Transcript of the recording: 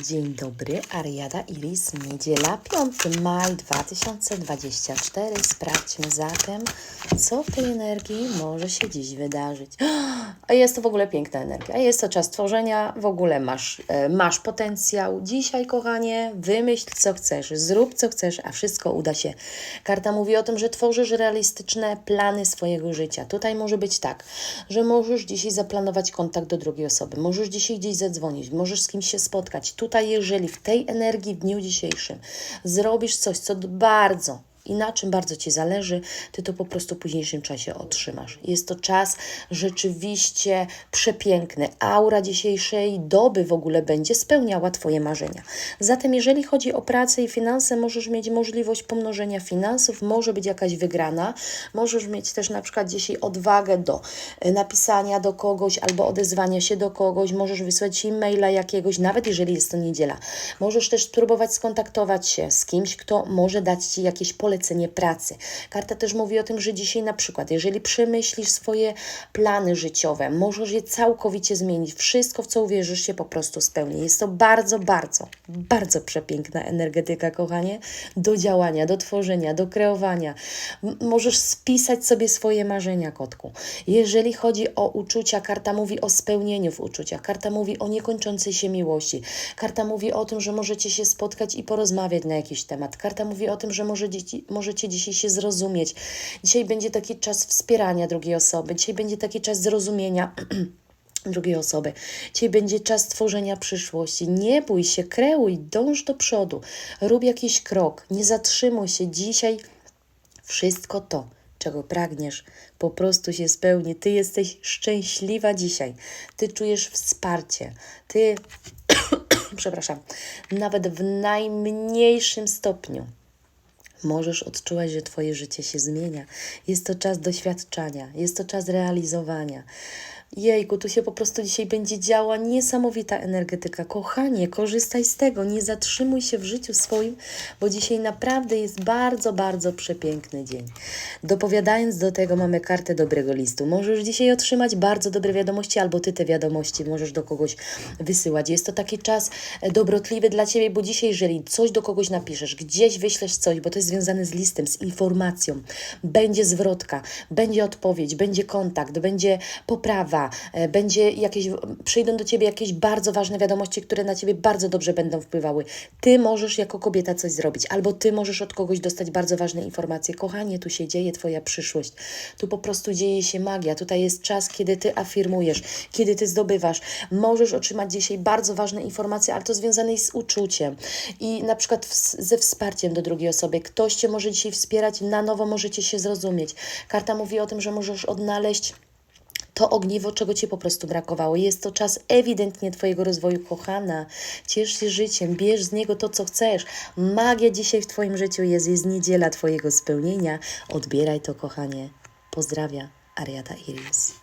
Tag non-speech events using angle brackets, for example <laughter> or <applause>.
Dzień dobry, Ariada Iris, niedziela 5 maj 2024. Sprawdźmy zatem, co w tej energii może się dziś wydarzyć. <gasps> A jest to w ogóle piękna energia. Jest to czas tworzenia, w ogóle masz, e, masz potencjał. Dzisiaj, kochanie, wymyśl co chcesz, zrób co chcesz, a wszystko uda się. Karta mówi o tym, że tworzysz realistyczne plany swojego życia. Tutaj może być tak, że możesz dzisiaj zaplanować kontakt do drugiej osoby, możesz dzisiaj gdzieś zadzwonić, możesz z kimś się spotkać. Tutaj, jeżeli w tej energii w dniu dzisiejszym zrobisz coś, co bardzo i na czym bardzo Ci zależy, Ty to po prostu w późniejszym czasie otrzymasz. Jest to czas rzeczywiście przepiękny. Aura dzisiejszej doby w ogóle będzie spełniała Twoje marzenia. Zatem jeżeli chodzi o pracę i finanse, możesz mieć możliwość pomnożenia finansów, może być jakaś wygrana, możesz mieć też na przykład dzisiaj odwagę do e, napisania do kogoś albo odezwania się do kogoś, możesz wysłać e-maila jakiegoś, nawet jeżeli jest to niedziela. Możesz też spróbować skontaktować się z kimś, kto może dać Ci jakieś polecenie pracy. Karta też mówi o tym, że dzisiaj na przykład, jeżeli przemyślisz swoje plany życiowe, możesz je całkowicie zmienić. Wszystko, w co uwierzysz, się po prostu spełni. Jest to bardzo, bardzo, bardzo przepiękna energetyka, kochanie, do działania, do tworzenia, do kreowania. Możesz spisać sobie swoje marzenia, kotku. Jeżeli chodzi o uczucia, karta mówi o spełnieniu w uczuciach. Karta mówi o niekończącej się miłości. Karta mówi o tym, że możecie się spotkać i porozmawiać na jakiś temat. Karta mówi o tym, że może dzieci, możecie dzisiaj się zrozumieć. Dzisiaj będzie taki czas wspierania drugiej osoby. Dzisiaj będzie taki czas zrozumienia. <clears throat> drugiej osoby. Dzisiaj będzie czas tworzenia przyszłości. Nie bój się, kreuj, dąż do przodu. Rób jakiś krok. Nie zatrzymuj się. Dzisiaj wszystko to, czego pragniesz, po prostu się spełni. Ty jesteś szczęśliwa dzisiaj. Ty czujesz wsparcie. Ty, <clears throat> przepraszam, nawet w najmniejszym stopniu możesz odczuwać, że Twoje życie się zmienia. Jest to czas doświadczania, jest to czas realizowania. Jejku, tu się po prostu dzisiaj będzie działa niesamowita energetyka. Kochanie, korzystaj z tego, nie zatrzymuj się w życiu swoim, bo dzisiaj naprawdę jest bardzo, bardzo przepiękny dzień. Dopowiadając do tego, mamy kartę dobrego listu. Możesz dzisiaj otrzymać bardzo dobre wiadomości, albo Ty te wiadomości możesz do kogoś wysyłać. Jest to taki czas e, dobrotliwy dla Ciebie, bo dzisiaj, jeżeli coś do kogoś napiszesz, gdzieś wyślesz coś, bo to jest związane z listem, z informacją, będzie zwrotka, będzie odpowiedź, będzie kontakt, będzie poprawa, e, będzie jakieś, przyjdą do Ciebie jakieś bardzo ważne wiadomości, które na Ciebie bardzo dobrze będą wpływały. Ty możesz jako kobieta coś zrobić, albo Ty możesz od kogoś dostać bardzo ważne informacje. Kochanie, tu się dzieje Twoja przyszłość. Tu po prostu dzieje się magia. Tutaj jest czas, kiedy Ty afirmujesz, kiedy Ty zdobywasz. Możesz otrzymać dzisiaj bardzo ważne informacje, ale to związane jest z uczuciem i na przykład w, ze wsparciem do drugiej osoby. Ktoś Cię może dzisiaj wspierać, na nowo możecie się zrozumieć. Karta mówi o tym, że możesz odnaleźć to ogniwo, czego Ci po prostu brakowało. Jest to czas ewidentnie Twojego rozwoju, kochana. Ciesz się życiem, bierz z niego to, co chcesz. Magia dzisiaj w Twoim życiu jest, jest niedziela Twojego spełnienia. Odbieraj to, kochanie. Pozdrawia, Ariada Iris.